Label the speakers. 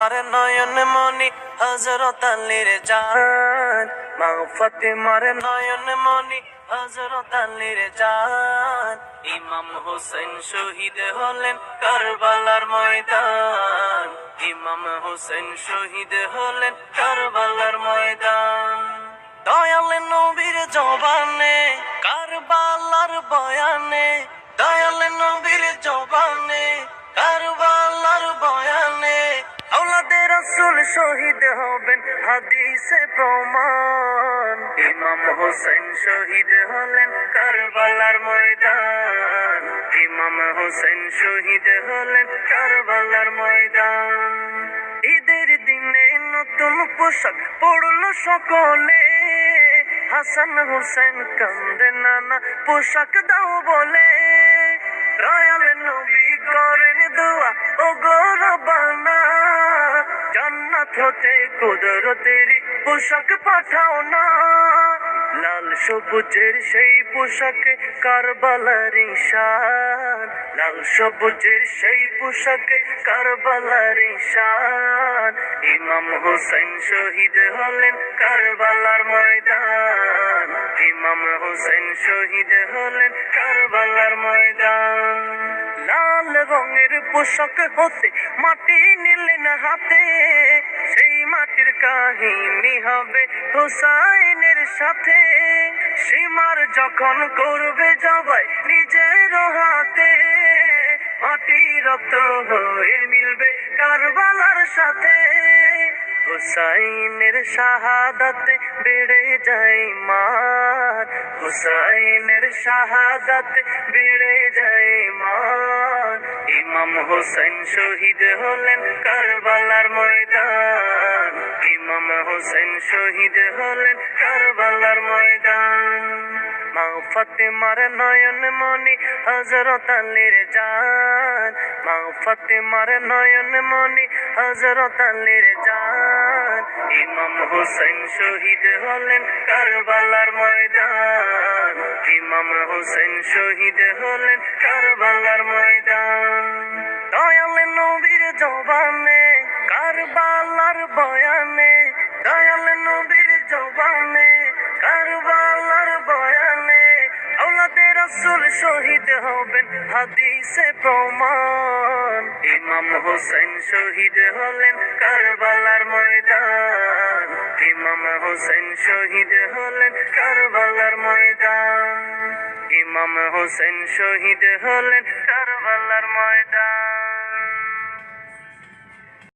Speaker 1: আর নয়ন মনি হজরত আলীর জান। মা ফাতেমার নয়ন মনি হজরত আলীর জান। ইমাম হোসেন শহীদ হলেন কারবালার ময়দান। ইমাম হোসেন শহীদ হলেন কারবালার ময়দান। দয়াল নবীর জবানে, কারবালার বয়ানে, দয়াল নবীর জবানে, কারবালার শহীদ হবেন হাদিসে প্রমাণ। ইমাম হোসেন শহীদ হলেন কারবালার ময়দান। ইমাম হোসেন শহীদ হলেন কারবালার ময়দান। ঈদের দিনে নতুন পোশাক পড়ল সকলে। হাসান হোসেন কান্দে নানা পোশাক দাও বলে। রয়াল নবী করেন দোয়া ও গৌরবানা হতে কুদরতের পোশাক পাঠাও না। লাল সবুজের সেই পোশাকে কারবালার ঈশান। লাল সবুজের সেই পোশাকে কারবালার ঈশান। ইমাম হোসেন শহীদ হলেন কারবালার ময়দান। ইমাম হোসেন শহীদ হলেন কারবালার ময়দান। লাল রঙের পোশাক হতে মাটি নিলেন হাতে। কাহিনী হবে হোসাইনের সাথে। সীমার যখন করবে জবাই নিজের হাতে, মাটি রক্ত হয়ে মিলবে কারবালার সাথে। হুসাইনের শাহাদাতে বেড়ে যায় মান হুসাইনের শাহাদাতে বেড়ে যায় মান ইমাম হোসেন শহীদ হলেন কারবালার ময়দান। ইমাম হোসেন শহীদ হলেন কারবালার ময়দান। মা ফাতেমার নয়ন মনি হজরত আলীর জান। মা ফাতেমার নয়ন মনি হজরত আলীর জান। ইমাম হোসেন শহীদ হলেন কারবালার ময়দান। ইমাম হোসেন শহীদ হলেন কারবালার ময়দান। রাসূল শহীদ হবেন হাদিসে প্রমাণ। ইমাম হোসেন শহীদ হলেন কারবালার ময়দান। ইমাম হোসেন শহীদ হলেন কারবালার ময়দান। ইমাম হোসেন শহীদ হলেন